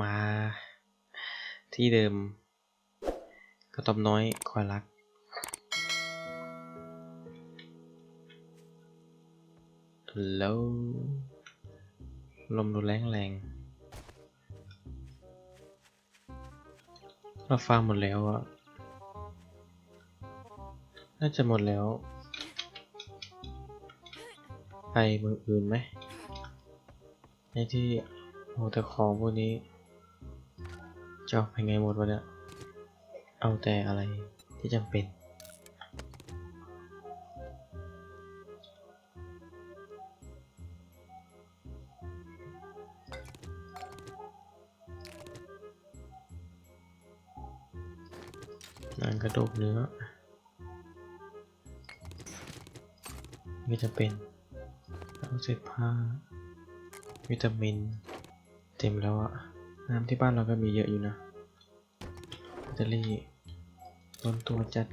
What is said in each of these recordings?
มาที่เดิม กระตอมน้อยคอยรัก แล้วลมดูแรงแรงเราฟังหมดแล้วอะน่าจะหมดแล้ว ไปเมืองอื่นไหมในที่โหแต่ของพวกนี้ จะเอาไปไงหมดวะเนี่ย เอาแต่อะไรที่จำเป็น นังกระดูกเนื้อ ไม่จะเป็นเอาเศษผ้า วิตามิน เต็มแล้วอะน้ำที่บ้านเราก็มีเยอะอยู่นะ ตเตอรี่ล้นตัวจัด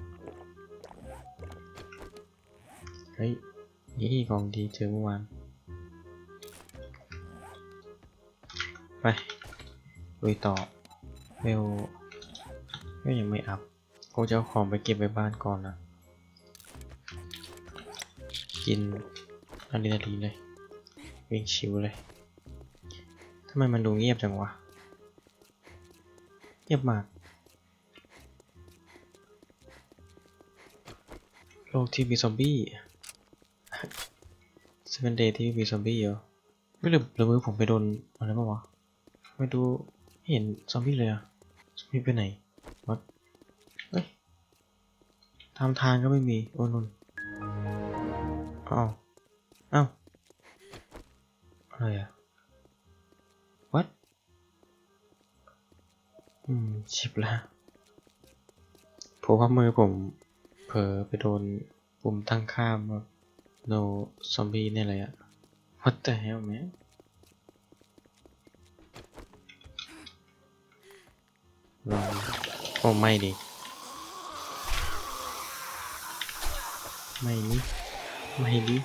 เฮ้ย นี่ของดีเจอเมื่อวาน ไปลุยต่อเวลก็ยังไม่อัพคงจะเอาของไปเก็บไว้บ้านก่อนนะ กินอะดรีนาลีนเลย วิ่งชิวเลยทำไมมันดูเงียบจังวะ เงียบมาก โลกที่มีซอมบี้เซเว่นเดย์ที่มีซอมบี้เหรอไม่หรือหรือมือผมไปโดนอะไรบ้างวะไม่ดูไม่เห็นซอมบี้เลยอะซอมบี้ไปไหนวัดเฮ้ยทำทางก็ไม่มีโอ้นนอ้าวอ้าวอะไรอะ what อืมชิบละผมว่ามือผม เผลอไปโดนปุ่มตั้งค่าแบบ no zombie เนี่ยเลยอะ what the hell man ลองโอ้ไม่ดิ ไม่นี่ไม่ดิ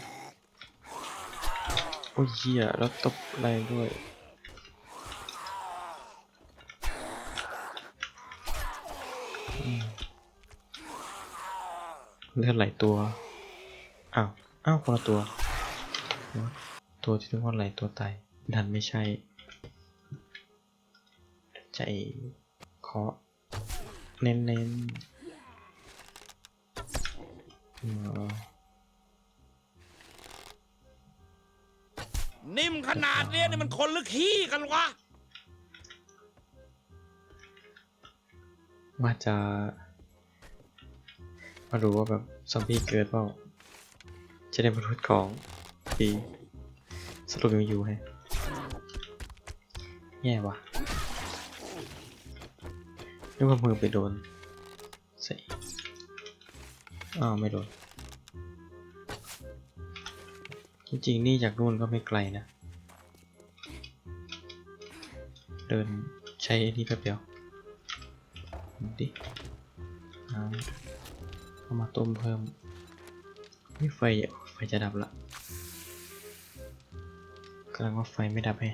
โอ้ยเหี้ยแล้วตบแรงด้วยอืม เลือดไหลตัว อ้าว อ้าวคนละตัว ตัวที่ทุกคนไหลตัวตาย ดันไม่ใช่ ใจเคาะเน้นเน้นๆอืมนิ่มขนาดเนี้ยนี่มันคนหรือขี้กันวะว่าจะ มาดูว่าแบบซอมบี้เกิดเปล่าจะได้มาลดของดีสรุปยังอยู่ให้แย่วะนึกว่ามือไปโดนใส่อ้าวไม่โดน จริงๆ นี่จากนู่นก็ไม่ไกลนะ เดินใช้ไอ้นี่แป๊บเดียวดิน้ำ เอามาต้มเพิ่มนี่ไฟไฟจะดับละกำลังว่าไฟไม่ดับไง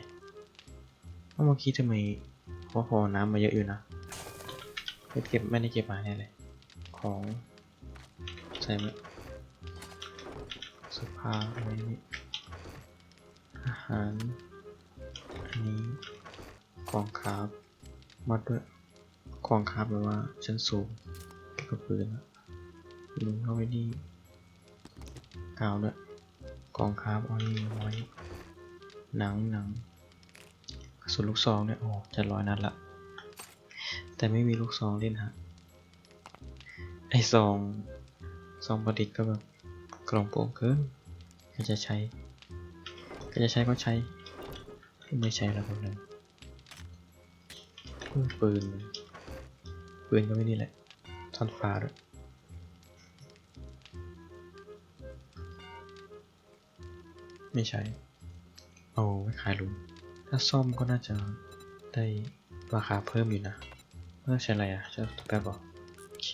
เอ้เมื่อกี้ทำไมพอพอน้ำมาเยอะอยู่นะเก็บไม่ได้เก็บมาแน่เลย ของใส่มาสื้อผ้าอะไรนี่อาหาร อันนี้กองคาบมัดด้วยกองคาบแปลว่าชั้นสูงเกี่ยวกับปืนอะ ลุงเอาไว้นี่กาวด้วยกองคาบอานี่เอาไว้หนังหนังกระสุนลูกซองเนี่ยโอ้จะร้อยนัดละ แต่ไม่มีลูกซองเล่นฮะไอซองซองประดิษฐ์ก็แบบกล่องโป่งเกินก็จะใช้ ก็จะใช้ก็ใช้ ไม่ใช้แล้วแบบนั้นปืนปืนปืนก็ไม่นี่แหละท่อนฟ้าด้วย ไม่ใช้ เอาไว้ขายลุงถ้าซ่อมก็น่าจะได้ราคาเพิ่มอยู่นะเมื่อใช้อะไรอะจะแป๊บบอกโอเค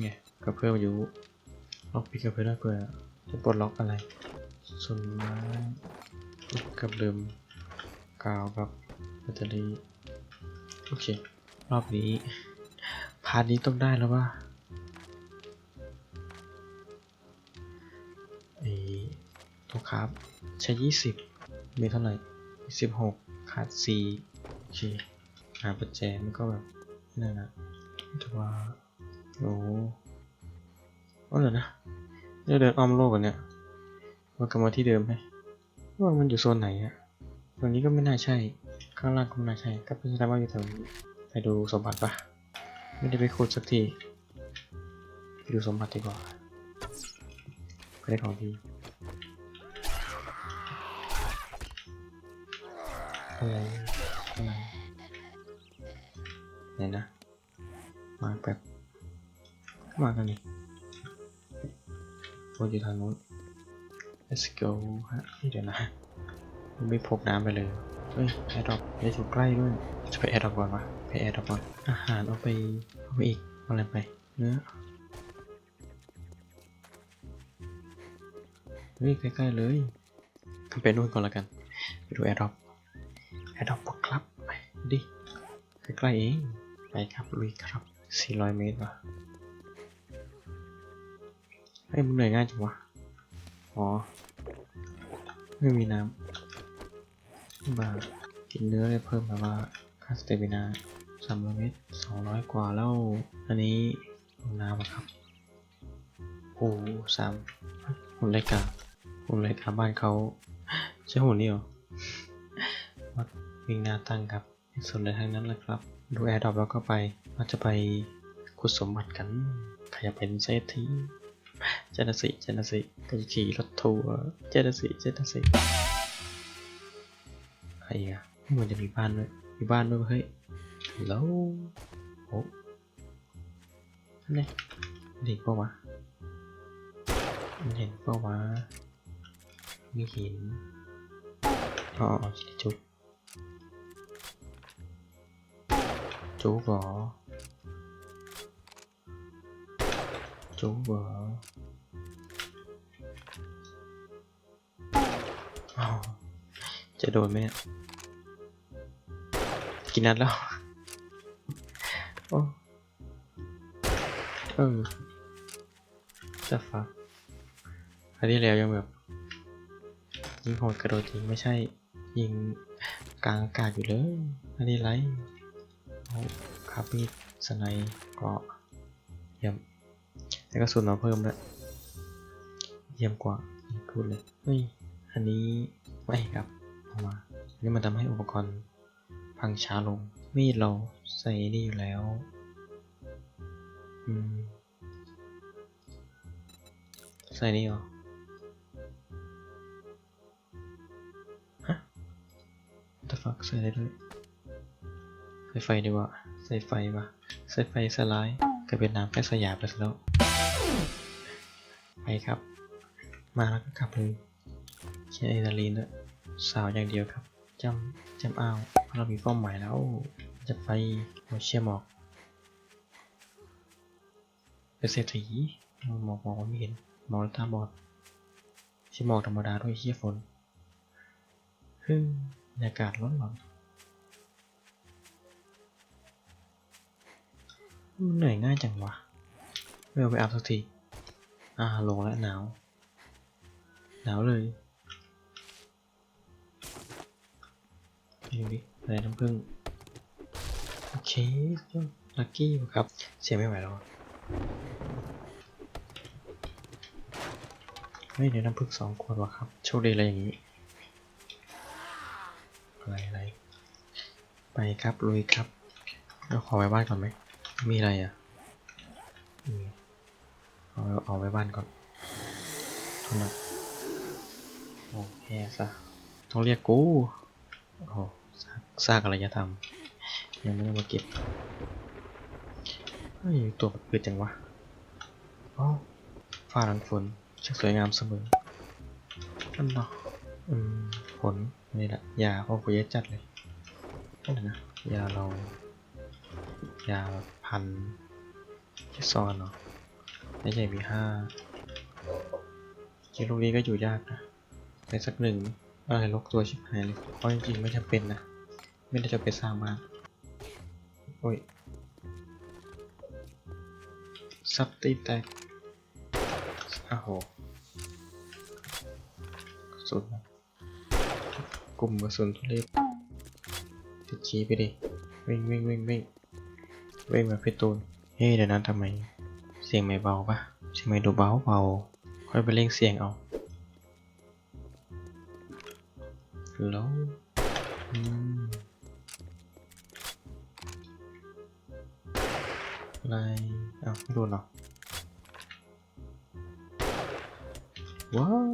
เนี่ยก็เพิ่มอายุล็อกปีกกับเพื่อนเพื่อจะปลดล็อกอะไรส่วนไม้กับเดิมกาวกับแบตเตอรี่โอเค รอบนี้ พาร์ทนี้ต้องได้แล้วว่า ครับ ใช้ยี่สิบมีเท่าไหร่สิบหกขาดสี่โอเคหาปัจแจมันก็แบบนั่นนะแต่ว่าโอ้ก็เลยนะเดี๋ยวเดินอ้อมโลกกันเนี่ยมันกลับมาที่เดิมไหมว่ามันอยู่โซนไหนอะตรงนี้ก็ไม่น่าใช่ข้างล่างก็ไม่น่าใช่ก็เป็นแสดงว่าอยู่แถวนี้ไปดูสมบัติปะไม่ได้ไปขุดสักทีไปดูสมบัติดีกว่าก็ได้ของดี อะไรไหนนะมาแบบมากันนี่โอ้ยทางนู้น let's go ฮะเดี๋ยวนะไม่พกน้ำไปเลยเฮ้ยแอร์ดรอปไม่ได้ถูกใกล้ด้วย จะไปแอร์ดรอปก่อนวะไปแอร์ดรอปก่อน อาหารเอาไปเอาไปอีกเอาอะไรไป เนื้อเฮ้ยใกล้ๆเลยไปนู่นก่อนละกัน ไปดูแอร์ดรอป อดรอปครับไปดิ ใกล้ๆเอง ไปครับลุยครับ 400 เมตรวะเฮ้ยมึงเหนื่อยง่ายจังวะ อ๋อ ไม่มีน้ำบากินเนื้อเลยเพิ่มแบบว่าค่าสเตมินาสามร้อยเมตรสองร้อยกว่าแล้ว อันนี้ลงน้ำอะครับ โอ้สามหุ่นรกาหุ่นรกาบ้านเขาใช่หุ่นนี่เหรอ วิ่งหน้าตั้งครับไม่สนเลยทั้งนั้นเลยครับ ดูแอร์ดรอปแล้วก็ไปเราจะไปขุดสมบัติกันใครอยากเป็นเศรษฐีเจนสิเจนสิก็จะขี่รถทัวร์เจนสิเจนสิใครอะมันจะมีบ้านด้วยมีบ้านด้วยเฮ้ยแล้วโอ้นั่นไงเด็กปะวะมันเห็นปะวะไม่เห็นอ๋ออ๋อชิด จุกจุกเหรอจุกหรอจะโดนไหมเนี่ยกินนัดแล้วเออจะฟักอันนี้แล้วยังแบบ ยิงโหดกระโดดยิงไม่ใช่ ยิงกลางอากาศอยู่เลย อันนี้ไร เอาครับมีดสไนเกาะเยี่ยมแล้วก็สุนมาเพิ่มแล้วยเยี่ยมกว่าพูดเลยเฮ้ยอันนี้ไม่ครับเอามาอันนี้มันทำให้อุปกรณ์พังช้าลง มีดเราใส่นี่อยู่แล้วอืมใส่นี่เหรอฮะ the fuck ใส่ได้ด้วย ใส่ไฟดีกว่า ใส่ไฟปะใส่ไฟสลายกลายเป็นน้ำแค่สยามไปซะแล้ว ไปครับ มาแล้วก็กลับเลยแค่อะดรีนาลีนด้วยสาวอย่างเดียวครับจำจำอ้าวเรามีเป้าหมายแล้ว จะไปโอเชียหมอกเป็นเศรษฐีหมอกมองไม่เห็นมองตาบอดใช่หมอกธรรมดาด้วยเฮียฝนฮึมบรรยากาศร้อนร้อน เหนื่อยง่ายจังวะไม่เอาไปอาบสักที อ่าลงแล้วหนาว หนาวเลยดูดิอะไรน้ำผึ้งโอเคลักกี้ครับ เสียไม่ไหวแล้วอะเฮ้ยเดี๋ยวน้ำผึ้งสองขวดวะครับ โชคดีอะไรอย่างนี้ อะไรอะไร ไปครับลุยครับเราขอไว้บ้านก่อนไหม มีอะไรอะเอาเอาไว้บ้านก่อนท่านั้นโอ้แย่ซะต้องเรียกกูโอ้ซากอะไรจะทำยังไม่ได้มาเก็บเฮ้ยตัวมันเปิดจังวะอ๋อฟ้าหลังฝนช่างสวยงามเสมอนั่นเนาะอืมผลนี่แหละยาพ่อกูเยอะจัดเลยนั่นนะยาเรายาแบบ พันที่ซอนเนาะไม่ใช่มีห้าเกมลูกนี้ก็อยู่ยากนะในสักหนึ่งอะไรลกตัวชิบหายเลยเพราะจริงๆไม่จำเป็นนะ ไม่ได้จะไปสร้างบ้าโอ้ยซับตีแตกอ้โหสุนนะกลุ่มกระสุนทุเรศติดชี้ไปดิ วิ่งวิ่งวิ่งวิ่ง วิ่งแบบพี่ตูน เฮ้ยเดี๋ยวนั้นทำไม เสียงไม่เบาปะเสียงไม่ดูเบาเบาค่อยไปเร่งเสียงเอาแล้วอะไรอ้าวไม่โดนเหรอว้าว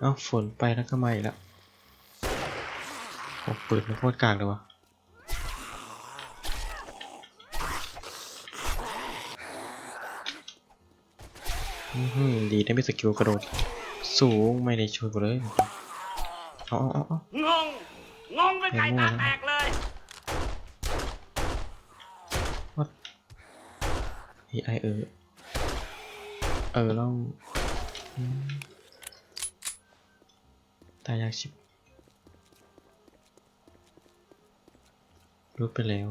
เอ้าฝนไปแล้วก็มาอีกแล้วโอ้ปืนมันโคตรกากเลยวะ อื้อหือ ดีได้ไม่สกิลกระโดด สูงไม่ได้ช่วยกูเลยเอาเอาเอาเอางง งงเป็นไก่ตาแตกเลยไอไอเออ เออแล้วอืมตายยากชิบรู้ไปแล้ว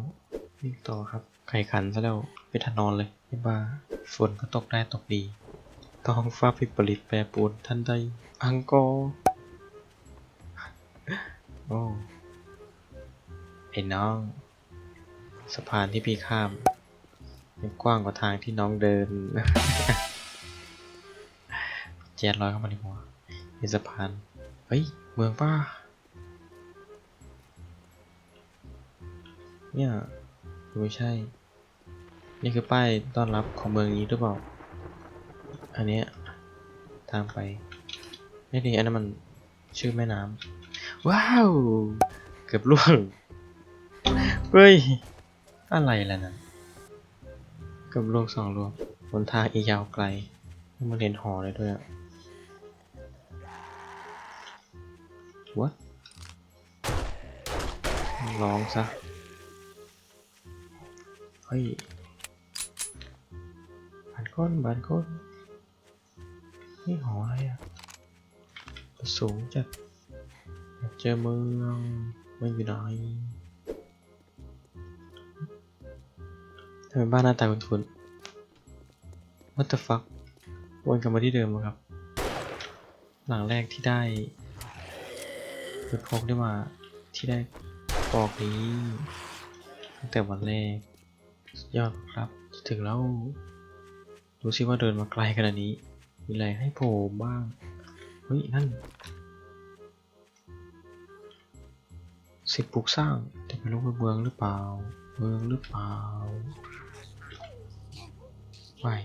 วิ่งต่อครับ ไข่ขันซะแล้วไปทันนอนเลยไม่บ้าฝนก็ตกได้ตกดี ท้องฟ้าผิดผลิตแปรปรวนทันใด อังกอร์โอ้ไอ้น้อง สะพานที่พี่ข้ามยังกว้างกว่าทางที่น้องเดินแจ๊ดลอยเข้ามาในหัวมีสะพาน เฮ้ย เมืองป้าเนี่ยไม่ใช่ นี่คือป้ายต้อนรับของเมืองนี้หรือเปล่า อันนี้ทางไปไม่ดีอันนั้นมันชื่อแม่น้ำว้าว เกือบล่วงเฮ้ย อะไรล่ะนั่นเกือบล่วงสองล่วงบนทางอียาวไกลนี่มาเรียนหอเลยด้วยอะ What ร้องซะ เฮ้ยบานก้นบานก้น นี่หออะไรอะสูงจัดเจอเมืองไม่อยู่ไหนทำไมบ้านหน้าตาคุ้นๆ What the fuck วนกลับมาที่เดิมครับ หลังแรกที่ได้ไปพกได้มาที่ได้ปอกนี้ตั้งแต่วันแรกยอดครับ ถึงแล้วดูสิว่าเดินมาไกลขนาดนี้ มีอะไรให้โผล่บ้าง เฮ้ย นั่นสิทธิ์ปลูกสร้างแต่ไม่รู้ว่าเมืองหรือเปล่าเมืองหรือเปล่าไม่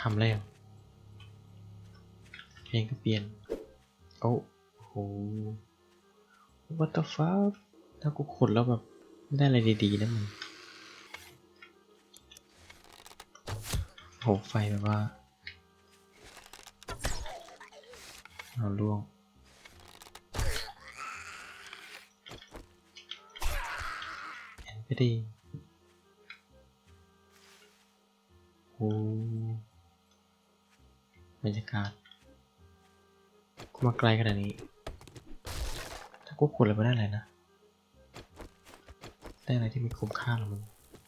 คำแรกเพลงก็เปลี่ยน โอ้โห what the fuck ถ้ากูขุดแล้วแบบ ได้อะไรดีๆนะมึง โหไฟแบบว่าเอาล่วงเห็นไปดีโอ้บรรยากาศกูมาไกลขนาดนี้ ถ้ากูขุดแล้วไม่ได้อะไรนะ ได้อะไรที่มีคุ้มค่าหรอมึง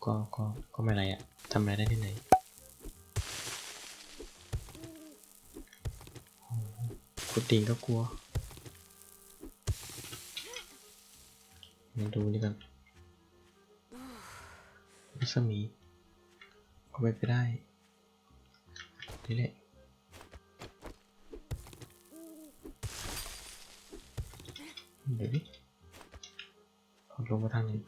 ก็ก็ก็ไม่อะไรอะทำอะไรได้ที่ไหน กูติงก็กลัว มาดูนี่กันรัศมีเอาไปไปได้ นี่แหละเดี๋ยวดิเอลงมาทางนี้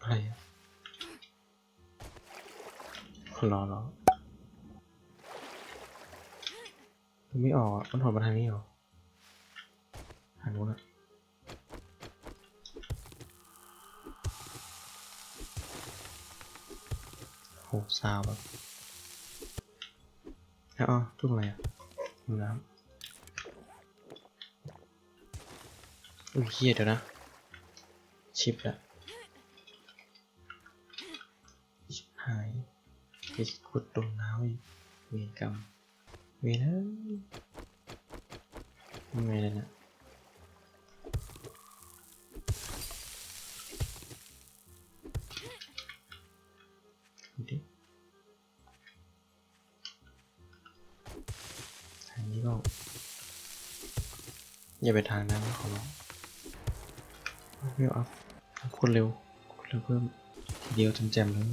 อะไรอะรอรอ ไม่ออกอะมันถอดมาทางนี้เหรอทางนู้นอะโหซาวแบบแล้วอ๋อทุกอะไรอะห้องน้ำอุ้ยเฮียเดี๋ยวนะ ชิปละหายไปขุดตรงน้ำอีกเวรกรรม เวนะยังไงเลยเนี่ยดูดิทางนี้ก็อย่าไปทางนั้นขอร้องเวลอัพคนเร็วคนเร็วเพิ่มทีเดียวแจ่มๆเลย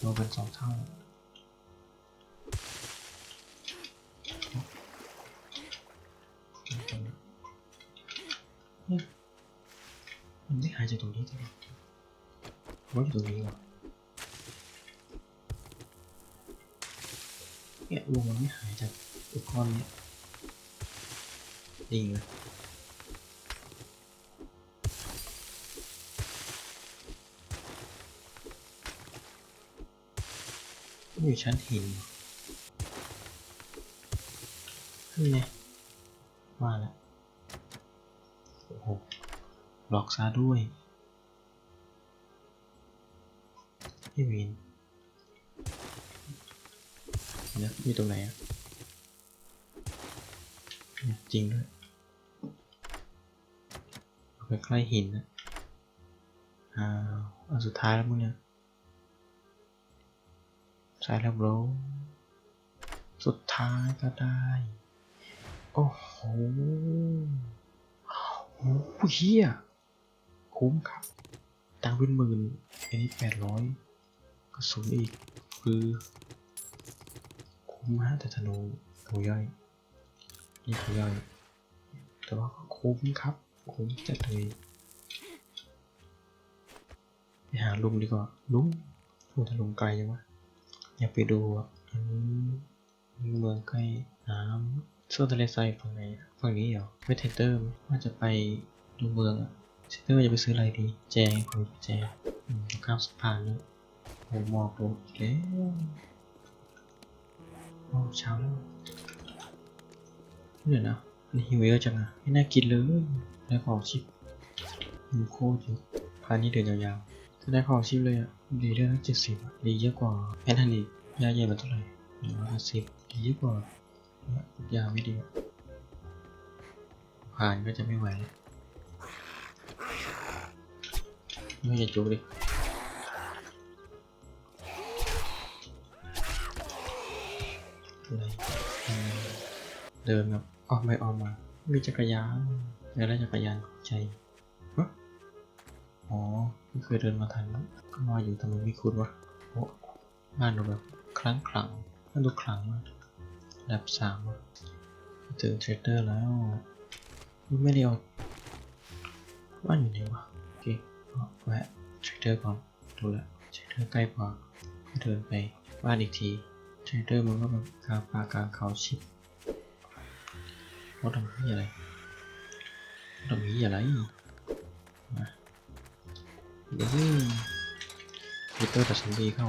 โลกันสองเท่า หายจากตรงนี้ตลอดว่าอยู่ตรงนี้วะเนี่ยวงมันไม่หายจากอุปกรณ์เนี้ยดีเลยมันอยู่ชั้นหินนี่ไงว่าแล้วโอ้โห หลอกซาด้วยพี่วินเนี่ยมีตรงไหนอะจริงด้วยไปใกล้หินนะอ้าวอันสุดท้ายแล้วมึงเนี่ยใช่แล้ว bro สุดท้ายก็ได้ โอ้โหโอ้โหเฮีย คุ้มครับ ตังค์เป็นหมื่นอันนี้แปดร้อยกระสุนอีกคือคุ้มฮะแต่ธนูธนูย่อยนี่คือย่อยแต่ว่าก็คุ้มครับ คุ้มจัดเลยไปหาลุงดีกว่าลุงพูดถ้าลุงไกลยังวะอยากไปดูอะอันนี้เมืองใกล้น้ำส่วนทะเลทรายฝั่งไหนฝั่งนี้เหรอไม่เทเตอร์ว่าจะไปดูเมืองอะ เทเตอร์จะไปซื้ออะไรดี แจงคนแจอืมข้ามสะพานนี่โอ้หมอกลงอีกแล้วโอ้เช้าแล้วเดี๋ยวนะอันหิวเยอะจังอะไม่น่ากินเลยได้ของชิปมีโคตรเยอะพานี้เดินยาวๆจะได้ของชิปเลยอะดีเรื่องเจ็ดสิบดีเยอะกว่าแพนทันดียาใหญ่มันเท่าไหร่หนึ่งร้อยห้าสิบดีเยอะกว่ายาไม่ดีผ่านก็จะไม่ไหวแล้ว ไม่อย่จุกดิเดินแบบออกไปออกมา มีจักรยานแล้วจักรยานของใจอ๋อไม่เคยเดินมาทันมั้งก็มาอยู่ทำไมไม่คุ้นวะโอ้บ้านดูแบบคลังขลังบ้าดูขลังมากระดับสามอะถึงเทรดเดอร์แล้ว ไม่ได้เอาว่านอยู่ไหนวะ โอเคเอาแวะเทรดเดอร์ก่อนดูลวเทรดเดอร์ใกล้กว่าก็เดินไปบ้านอีกทีเทรดเดอร์มันก็แบบกลางป่ากลางเขาชิบเขาทำที่อะไรทำที่อะไรมาเดี๋ยวเทรดเดอร์กับซัมบี้เข้า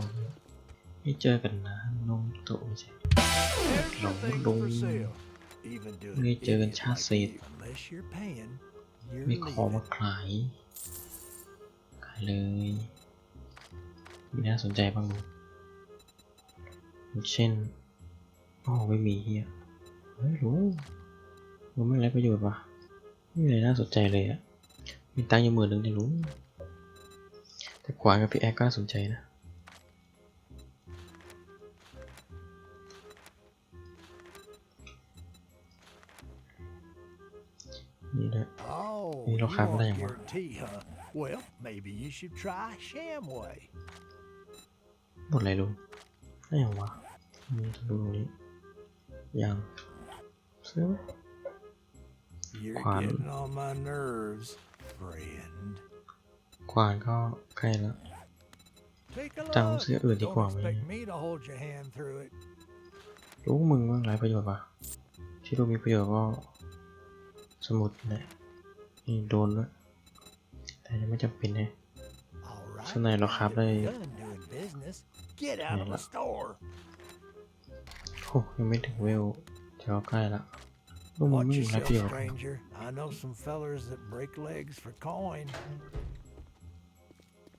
ไม่เจอกันนะนมโตไม่ใช่ Everything Lord, for Lord. sale. Even doing นี่เจอกันชาติเศษ you. Unless you're paying, you're มีขอมาขาย เลยมีน่าสนใจบ้างไหมอย่างเช่นอ๋อไม่มีเฮียเฮ้ยรู้รู้ไม่ไรประโยชน์วะไม่มีอะไรน่าสนใจเลยอะมีตังค์อยู่หมื่นหนึ่งเนี่ยรู้แต่ขวานกับพี่แอ๊กก็น่าสนใจนะนี่ด้วย Oh, Ni you lo khám want đây mà. your tea, huh? Well, maybe you should try Shamway. หมดอะไรลุงได้ยังวะมีดูตรงนี้ยังซื้อไหม You're Khoan. getting on my nerves, friend. ขวานก็ใกล้แล้ว Take a Tao look. sẽ ở đi Don't qua expect mày. me to hold your hand through it. รู้มึงว่าไรประโยชน์ปะที่รู้มีประโยชน์ก็สมุดนี่แหละนี่โดนแล้วย แต่ยังไม่จำเป็นนะ All right. Sau này nó now khám you're đây. done doing business. Get out Này of là- the store. โอ้ยังไม่ถึงเวลจะใกล้ละรู้มึง Watch ไม่มีไร yourself, ประโยชน์ stranger. I know some fellers that break legs for coin.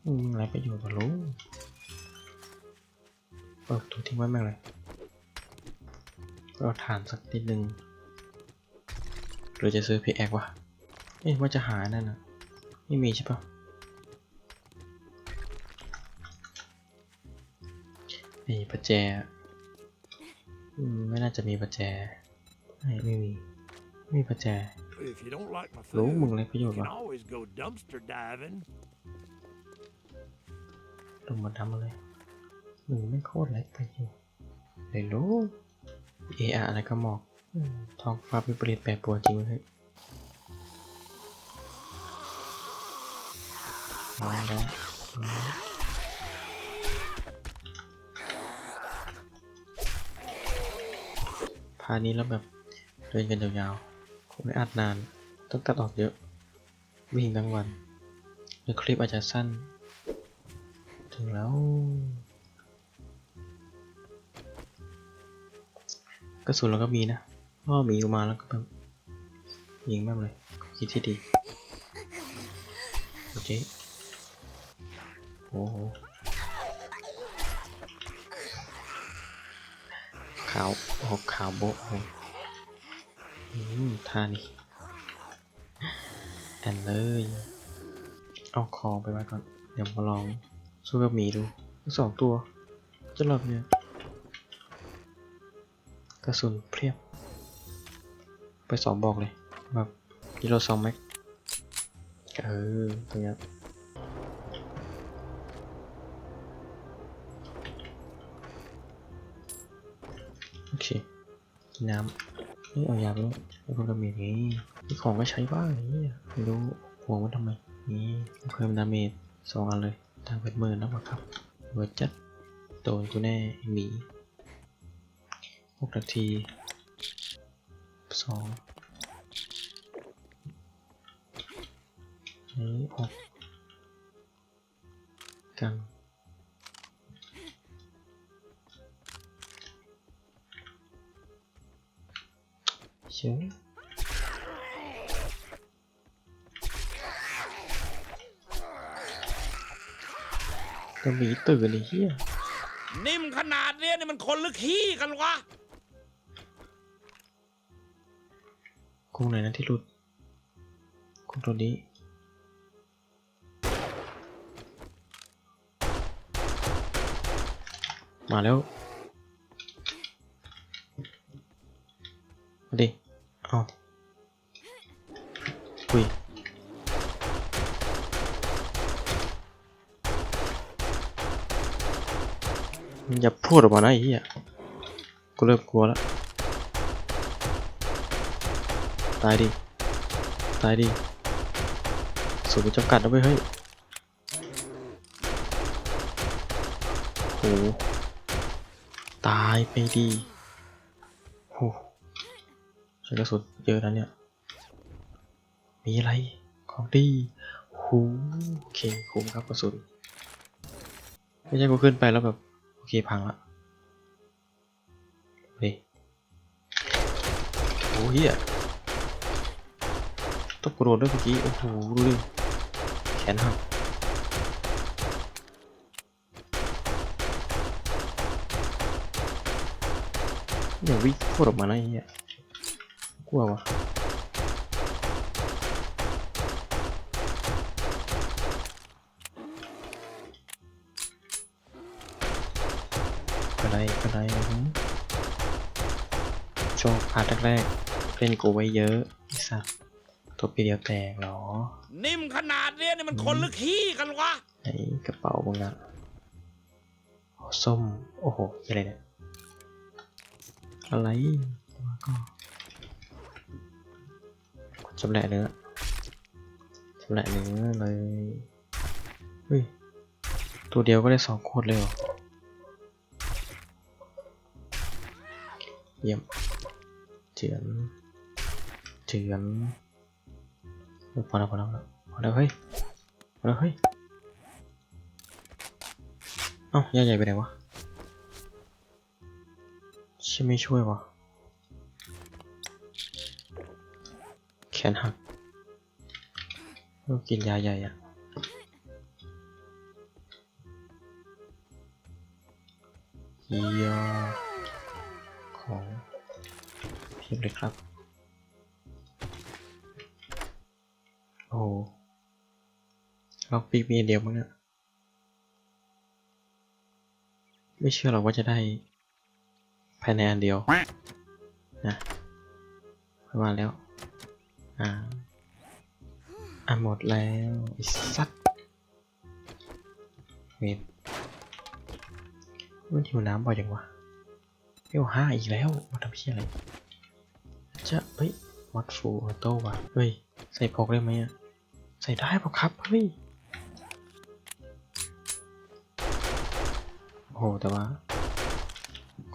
มึงมีไรประโยชน์ปะรู้เปิดประตูทิ้งไว้แม่งเลยก็เอาฐานสักนิดนึงหรือจะซื้อพิกแอควะเอ๊ะว่าจะหานั่นนะ ไม่มีใช่ปะมีประแจอืมไม่น่าจะมีประแจไม่ไม่มีไม่มีประแจ If you don't like my รู้ food, มึงเลยประโย you ชน์ can วะ always go dumpster diving. ลงมาทำอะไรหนูไม่โคตรเล็กไปอยู่เลยรู้เออะอะไรก็หมอกอืมท้องฟ้าวิปริตแปรปรวนจริงเว้ย มาแล้วพานี้แล้วแบบเดินกันยาวๆคงไม่อัดนาน ต้องตัดออกเยอะ วิ่งทั้งวันหรือคลิปอาจจะสั้น ถึงแล้ว กระสุนเราก็มีนะพ่อมีออกมาแล้วก็แบบยิงแม่เลยคิดที่ดีโอเค โอ้โหขาวโอ้ขาวโบะเลยอืมท่านี้แอนเลย เอาคองไปไว้ก่อน เดี๋ยวมาลองสู้กับหมีดูสองตัว จะหลบเนี่ยกระสุนเพียบ ไปสองบอกเลย แบบกิโลสองแม็ก เออตรงนี้ กินน้ำนี่เอายาไปแล้วแล้วก็มีนี่มีของก็ใช้บ้างนี่ไม่รู้ห่วงมันทำไม นี่เพิ่มดาเมจสองอันเลยทางเป็นหมื่นแล้วครับเวอร์จัดโดนกูแน่หมีหกนาทีสองนี่หกกัน เชื่อก็หมีตื่นไอ้เหี้ยนิ่มขนาดเนี้ยนี่มันคนหรือขี้กันวะกุ้งไหนนะที่หลุดกุ้งตัวนี้มาแล้วมาดิ เอาคุยมึงอย่าพูดออกมานะไอ้เหี้ยกูเริ่มกลัวแล้ว ตายดิ ตายดิสูงจำกัดนะเว้ยเฮ้ยโหตายไปดี ใช้กระสุนเยอะนะเนี่ย มีอะไร ของดีโหโอเคคุ้มครับกระสุน ไม่ใช่กูขึ้นไปแล้วแบบ โอเคพังละเฮ้ยโอ้เฮียต้องกระโดดด้วยเมื่อกี้ โอ้โหดูดิแขนหักอย่าวิ่งพูดออกมานะไอ้เหี้ย กลัววะอะไรอะไรหือโชว์พาร์ทแรกๆเล่นกูไว้เยอะไอ้สัสตัวปีเดียวแตกเหรอ นิ่มขนาดเนี้ยนี่มันคนหรือขี้กันวะไอ้กระเป๋ามึงอะโอ้ส้ม โอ้โหอะไรเนี่ยอะไรมาก็ จำแหละเนื้อจำแหละเนื้อเลยเฮ้ยตัวเดียวก็ได้สองขวดเลยเหรอเยี่ยมเจือนเจือนพอแล้วพอแล้วพอแล้วเฮ้ยพอแล้วเฮ้ยเอ้าย่าใหญ่ไปไหนวะชิไม่ช่วยวะ แขนหักกินยาใหญ่อะยียของเพียบเลยครับ โอ้โหล็อกปีกมีเดียวมั้งเนี่ยไม่เชื่อหรอกว่าจะได้ภายในอันเดียว นะมาแล้ว อ่าอะหมดแล้วไอ้สัตว์เวรมันหิวน้ำบ่อยจังวะเอ้วห้าอีกแล้วมาทำเพี้ยอะไรจะเฮ้ยวัดฟูออโต้ว่ะเฮ้ย ใส่พกได้ไหมอะ ใส่ได้ปะครับ เฮ้ย โอ้โห แต่ว่า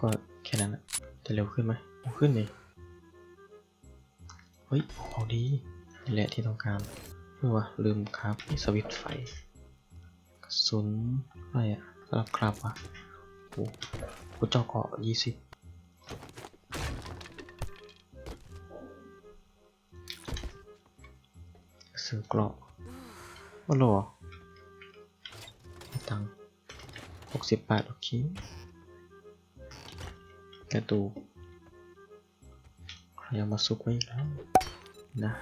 ก็แค่นั้นอะจะเร็วขึ้นไหมเร็วขึ้นเลย ฮ้ยเอาดีนี่แหละที่ต้องการเพื่อว่าลืมครับสวิตไฟกระสุนอะไรอะสำหรับครับวะโอ้โหเจาะเกาะยี่สิบซื้อกรอบว่าโลให้ตังหกสิบบาทโอเคกระดูใครเอามาซุกไว้อีกแล้ว นะ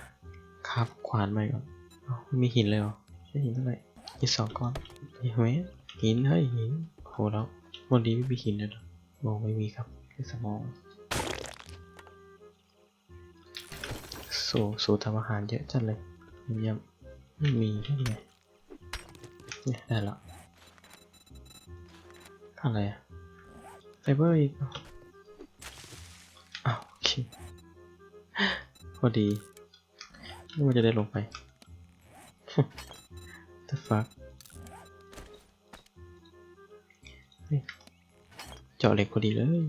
ครับขวานไปก่อนไม่มีหินเลยเหรอใช่หินเท่าไหร่มีสองก้อนเฮ้ยหินเฮ้ยหินโหแล้ววันนี้ไม่มีหินเลยเหรอมองไม่มีครับแค่สมองสูสูทำอาหารเยอะจังเลยเยี่ยมไม่มีได้ไงเนี่ยได้ล้วอะไรอะไฟเบอร์อีกเออ้าวโอเคพอดี นึกว่าจะได้ลงไป the fuck เฮ้ยเจาะเหล็กพอดีเลย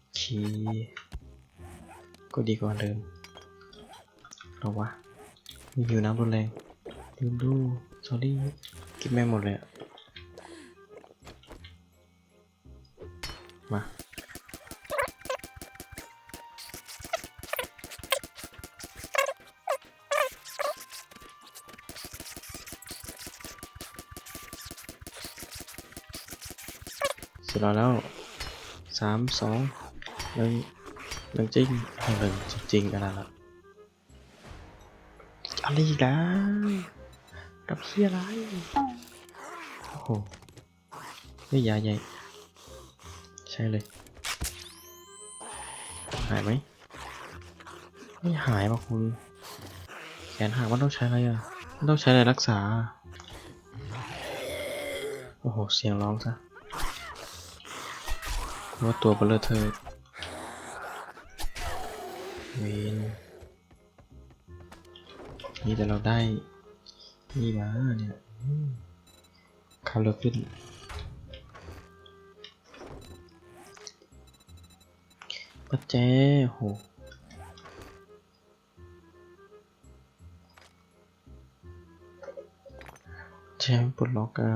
โอเคก็ดีกว่าเดิมเอาวะ มีหิวน้ำรุนแรงลืมดู sorry กินแม่หมดเลยอะมา ร็จแล้วแล้วสามสองหนึ่งหนึ่งจริงเอาหนึ่งจริงกันแล้วอะไรอีกแล้วรับเฮียอะไรโอ้โหนี่ยาใหญ่ใช่เลย หายไหมไม่หายว่ะคุณ แขนหักมันต้องใช้อะไรอะมันต้องใช้อะไรรักษา โอ้โห เสียงร้องซะ ว่าตัวเบลเธอเวนนี่แต่เราได้ นี่มาเนี่ยอืมขับเร็วขึ้นปัจเจโหแชมป์ปลดล็อกอะ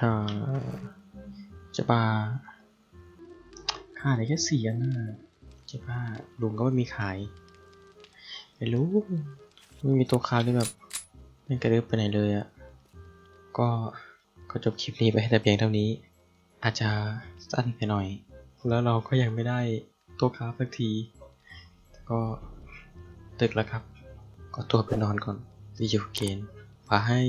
ฮ่า จะบ้าค่าดแค่เสี่อันน่ะจะบ้าลุงก็ไม่มีขายไม่รู้ไม่มีตัวคาที่แบบไม่กระดึบไปไหนเลยอะ่ะ ก็ก็จบคลิปนี้ไปแต่เพียงเท่านี้ อาจจะสั้นไปหน่อย แล้วเราก็ยังไม่ได้ตัวคาสักที ก็ตึกแล้วครับ ก็ตัวไปนอนก่อนวิดีโอเกมบาย